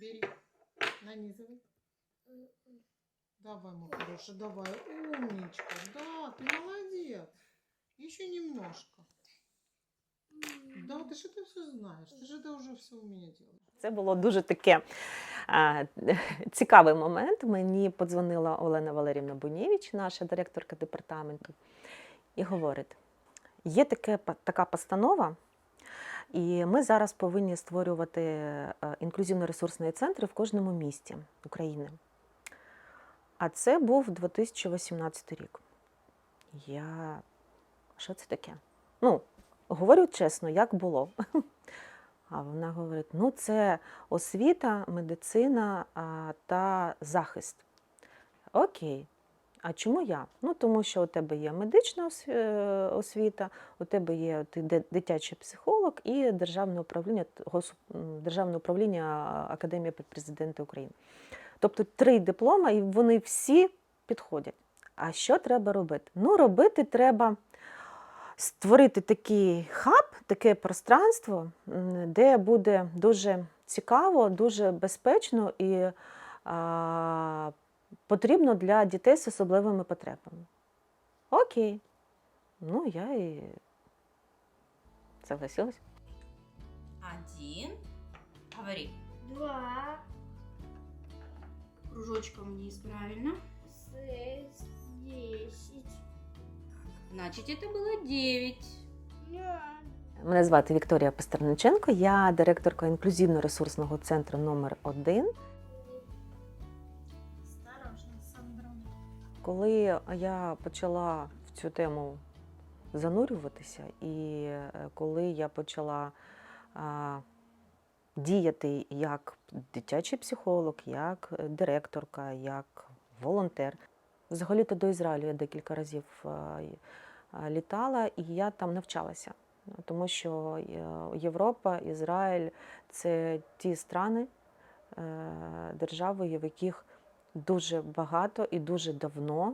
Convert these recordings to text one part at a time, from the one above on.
Бери. Нанизывай. Давай, мой хороший, давай. Умничка. Да, ты молодец. Еще немножко. Да, ты же это все знаешь. Ты же это уже все у меня делаешь. Це було дуже таке е, цікавий момент. Мені подзвонила Олена Валерівна Бунєвич, наша директорка департаменту, і говорить: є таке, па- така постанова, і ми зараз повинні створювати е, інклюзивно-ресурсні центри в кожному місті України. А це був 2018 рік. Я. Що це таке? Ну, говорю чесно, як було. А вона говорить: ну, це освіта, медицина та захист. Окей. А чому я? Ну, тому що у тебе є медична е, освіта, у тебе є ти дитячий психолог і державне управління, державне управління Академія президента України. Тобто три диплома, і вони всі підходять. А що треба робити? Ну, робити треба створити такий хаб, таке пространство, де буде дуже цікаво, дуже безпечно і а, потрібно для дітей з особливими потребами. Окей. Ну, я і согласилась. Один. Говори. Два, Кружочком вниз, правильно. шесть, десять. Значит, это было девять. Мене звати Вікторія Пастерниченко, я директорка інклюзивно-ресурсного центру номер 1 Коли я почала в цю тему занурюватися, і е, коли я почала а, діяти як дитячий психолог, як е, директорка, як волонтер, взагалі-то до Ізраїлю я декілька разів а, а, літала, і я там навчалася. Тому що е, Європа, Ізраїль це ті страни, е, держави, в яких дуже багато і дуже давно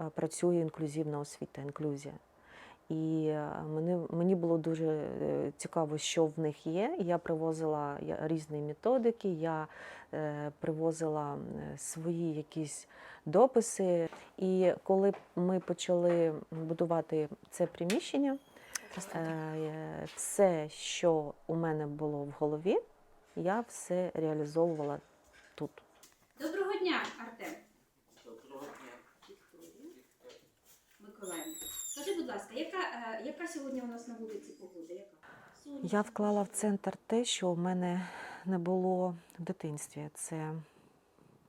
е, працює інклюзивна освіта, інклюзія. І е, мені, мені було дуже е, цікаво, що в них є. Я привозила різні методики, я привозила свої якісь дописи. І коли ми почали будувати це приміщення, все, що у мене було в голові, я все реалізовувала тут. Дня, Артем. Доброго дня. Миколаївна. Скажи, будь ласка, яка, е, яка сьогодні у нас на вулиці погода? Яка? Я вклала в центр те, що в мене не було в дитинстві. Це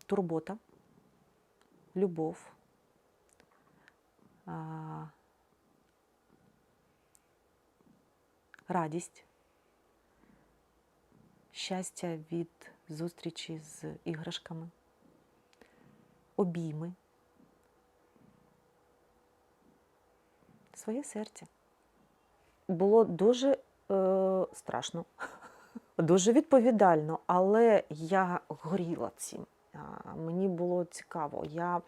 турбота, любов, а, радість, щастя від зустрічі з іграшками, обійми, своє серце. Було дуже е, страшно, дуже відповідально, але я горіла цим. Мені було цікаво. Я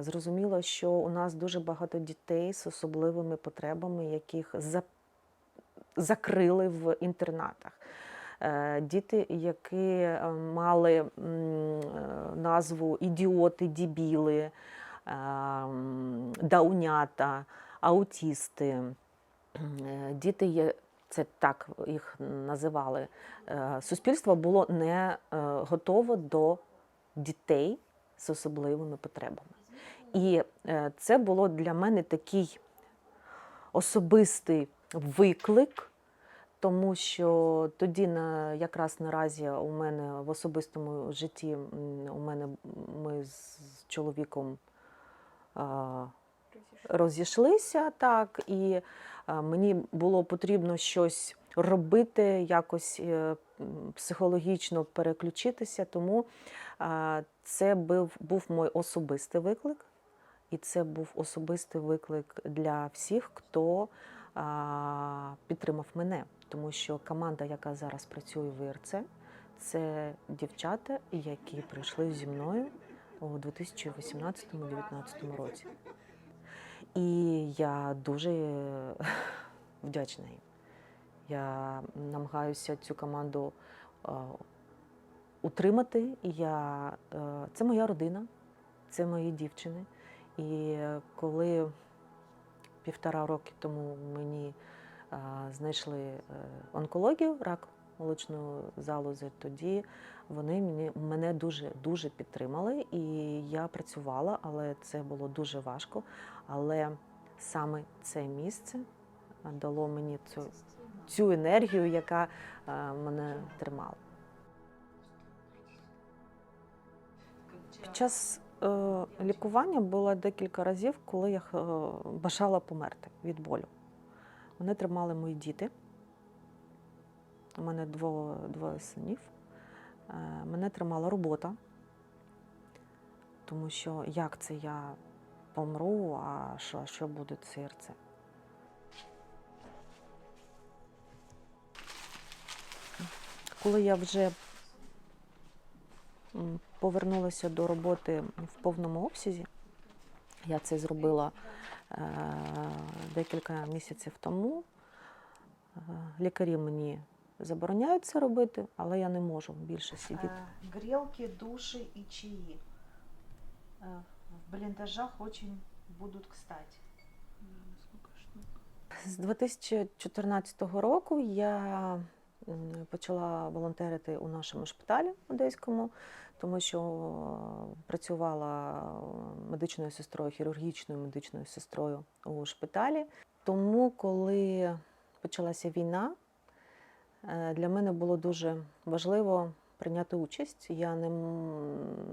зрозуміла, що у нас дуже багато дітей з особливими потребами, яких закрили в інтернатах. Е, Діти, які е, мали е, назву ідіоти, дібіли, даунята, аутісти. Діти є, це так їх називали. Суспільство було не е, готово до дітей з особливими потребами. І це було для мене такий особистий виклик, тому що тоді на, якраз наразі у мене в особистому житті у мене ми з чоловіком. а, розійшлися так, і е, мені було потрібно щось робити, якось е, психологічно переключитися. Тому е, це був, був мій особистий виклик, і це був особистий виклик для всіх, хто е, підтримав мене. Тому що команда, яка зараз працює в ІРЦ, це дівчата, які прийшли зі мною у 2018-2019 році. І я дуже вдячна їм. Я намагаюся цю команду е, утримати. Я, е, це моя родина, це мої дівчини. І коли півтора роки тому мені знайшли е, онкологію, рак молочної залози, тоді вони мені, мене дуже дуже підтримали. І я працювала, але це було дуже важко. Але саме це місце е, дало мені цю, цю енергію, яка е, мене тримала. Під час е, лікування було декілька разів, коли я е, бажала померти від болю. Мене тримали мої діти. У мене двоє, двоє синів. Е, мене тримала робота, тому що як це я помру, а що, що буде серце? Коли я вже повернулася до роботи в повному обсязі. Я це зробила декілька місяців тому. Е, Лікарі мені забороняють це робити, але я не можу більше сидіти. Грелки, души и чаи. Э, В блиндажах очень будут кстати. З 2014 року я почала волонтерити у нашому шпиталі одеському, тому що працювала медичною сестрою, хірургічною медичною сестрою у шпиталі. Тому, коли почалася війна, е, для мене було дуже важливо прийняти участь. Я не,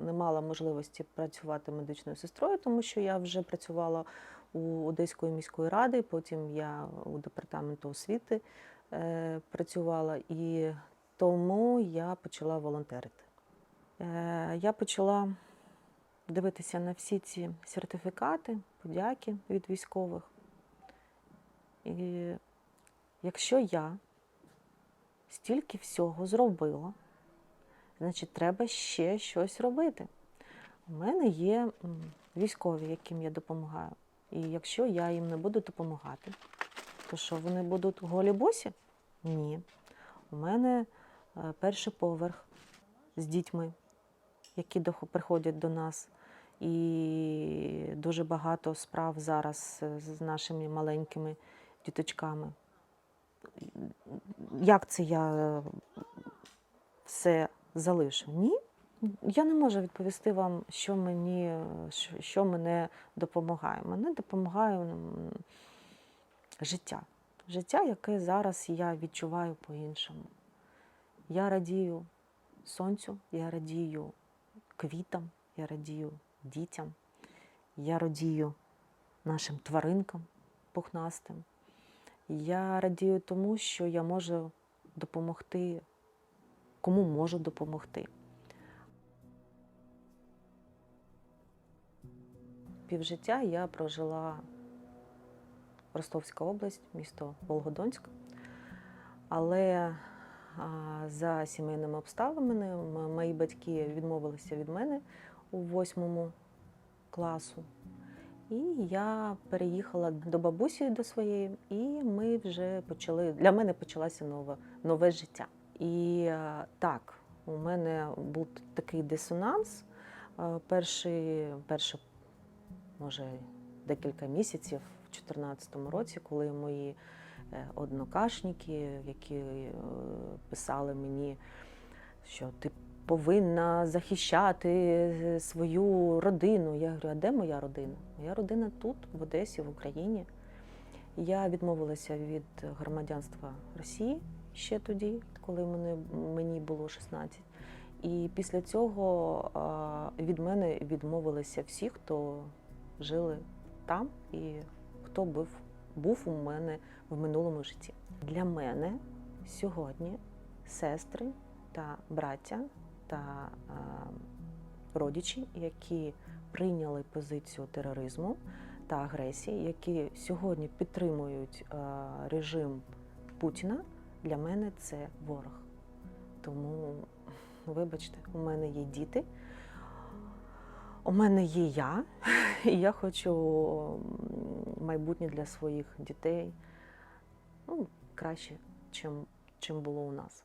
не мала можливості працювати медичною сестрою, тому що я вже працювала у Одеської міської ради, потім я у департаменту освіти працювала, і тому я почала волонтерити. Е, я почала дивитися на всі ці сертифікати, подяки від військових. І якщо я стільки всього зробила, значить, треба ще щось робити. У мене є військові, яким я допомагаю. І якщо я їм не буду допомагати, то що вони будуть голі босі? Ні. У мене е, перший поверх з дітьми, які приходять до нас. І дуже багато справ зараз е, з нашими маленькими діточками. Як це я е, все залишу? Ні. Я не можу відповісти вам, що мені що мене допомагає. Мене допомагає життя. Життя, яке зараз я відчуваю по-іншому. Я радію сонцю, я радію квітам, я радію дітям, я радію нашим тваринкам пухнастим. Я радію тому, що я можу допомогти, кому можу допомогти. Півжиття я прожила Ростовська область, місто Волгодонськ. Але за сімейними обставинами мої батьки відмовилися від мене у восьмому класу. І я переїхала до бабусі до своєї, і ми вже почали. Для мене почалося нове, нове життя. І е, так, у мене був такий дисонанс. Е, Перший, перший може, декілька місяців 2014 році, коли мої е, однокашники, які е, писали мені, що ти повинна захищати е, свою родину. Я говорю, а де моя родина? Моя родина тут, в Одесі, в Україні. Я відмовилася від громадянства Росії ще тоді, коли мені було 16. І після цього від мене відмовилися всі, хто жили там і хто був, був у мене в минулому житті. Для мене сьогодні сестри та браття та а, родичі, які прийняли позицію тероризму та агресії, які сьогодні підтримують а, режим Путіна, для мене це ворог. Тому, вибачте, у мене є діти, у мене є я, і я хочу майбутнє для своїх дітей ну, краще, чим, чим було у нас.